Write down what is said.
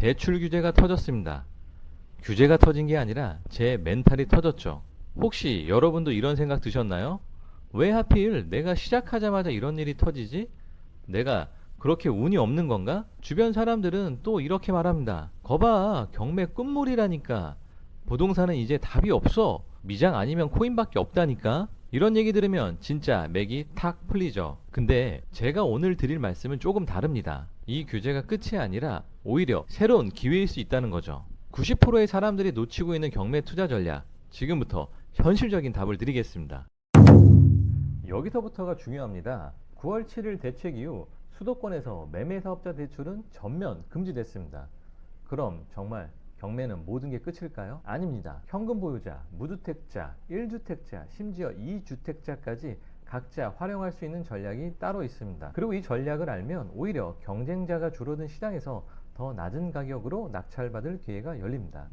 대출 규제가 터졌습니다. 규제가 터진 게 아니라 제 멘탈이 터졌죠. 혹시 여러분도 이런 생각 드셨나요? 왜 하필 내가 시작하자마자 이런 일이 터지지? 내가 그렇게 운이 없는 건가? 주변 사람들은 또 이렇게 말합니다. 거봐, 경매 끝물이라니까. 부동산은 이제 답이 없어. 미장 아니면 코인밖에 없다니까. 이런 얘기 들으면 진짜 맥이 탁 풀리죠. 근데 제가 오늘 드릴 말씀은 조금 다릅니다. 이 규제가 끝이 아니라 오히려 새로운 기회일 수 있다는 거죠. 90%의 사람들이 놓치고 있는 경매 투자 전략. 지금부터 현실적인 답을 드리겠습니다. 여기서부터가 중요합니다. 9월 7일 대책 이후 수도권에서 매매사업자 대출은 전면 금지됐습니다. 그럼 정말 경매는 모든 게 끝일까요? 아닙니다. 현금 보유자, 무주택자, 1주택자, 심지어 2주택자까지 각자 활용할 수 있는 전략이 따로 있습니다. 그리고 이 전략을 알면 오히려 경쟁자가 줄어든 시장에서 더 낮은 가격으로 낙찰받을 기회가 열립니다.